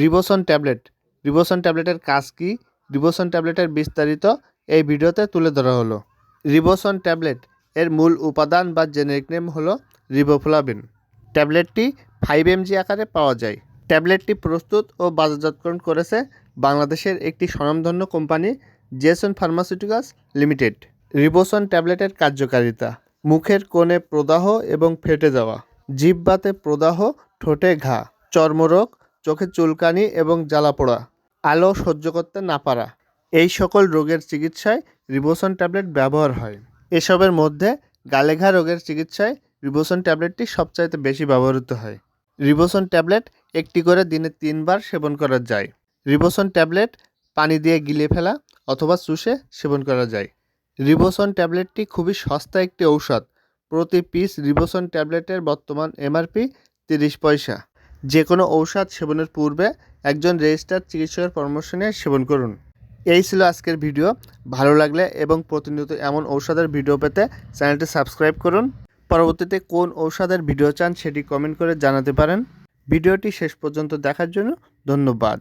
রিবোসন tablet রিবোসন ট্যাবলেটের কাজ কী? রিবোসন ট্যাবলেটের বিস্তারিত এই ভিডিওতে তুলে ধরা হলো। রিবোসন ট্যাবলেট এর মূল উপাদান বা জেনেরিক নেম হলো রিবোফ্লাভিন ট্যাবলেটটি ফাইভ এমজি আকারে পাওয়া যায়। ট্যাবলেটটি প্রস্তুত ও বাজারজাতকরণ করেছে বাংলাদেশের একটি স্বনামধন্য company Jayson pharmaceuticals limited Ribosone ট্যাবলেটের কার্যকারিতা, মুখের কোণে প্রদাহ এবং ফেটে যাওয়া, জিহ্বাতে প্রদাহ, ঠোঁটে ঘা, চর্মরোগ চোখে চুলকানি এবং জ্বালা পোড়া, আলো সহ্য করতে না পারা। এই সকল রোগের চিকিৎসায় রিবোসন ট্যাবলেট ব্যবহার হয়। এসবের মধ্যে গালেঘা রোগের চিকিৎসায় রিবোসন ট্যাবলেটটি সবচাইতে বেশি ব্যবহৃত হয়। রিবোসন ট্যাবলেট একটি করে দিনে তিনবার সেবন করা যায়। রিবোসন ট্যাবলেট পানি দিয়ে গিলে ফেলা অথবা চুষে সেবন করা যায়। রিবোসন ট্যাবলেটটি খুবই সস্তা একটি ঔষধ। প্রতি পিস রিবোসন ট্যাবলেটের বর্তমান এমআরপি তিরিশ পয়সা। যে কোনো ঔষধ সেবনের পূর্বে একজন রেজিস্টার্ড চিকিৎসকের পরামর্শ নিয়ে সেবন করুন। এই ছিল আজকের ভিডিও। ভালো লাগলে এবং প্রতিনিয়ত এমন ঔষধের ভিডিও পেতে চ্যানেলটি সাবস্ক্রাইব করুন। পরবর্তীতে কোন ঔষধের ভিডিও চান সেটি কমেন্ট করে জানাতে পারেন। ভিডিওটি শেষ পর্যন্ত দেখার জন্য ধন্যবাদ।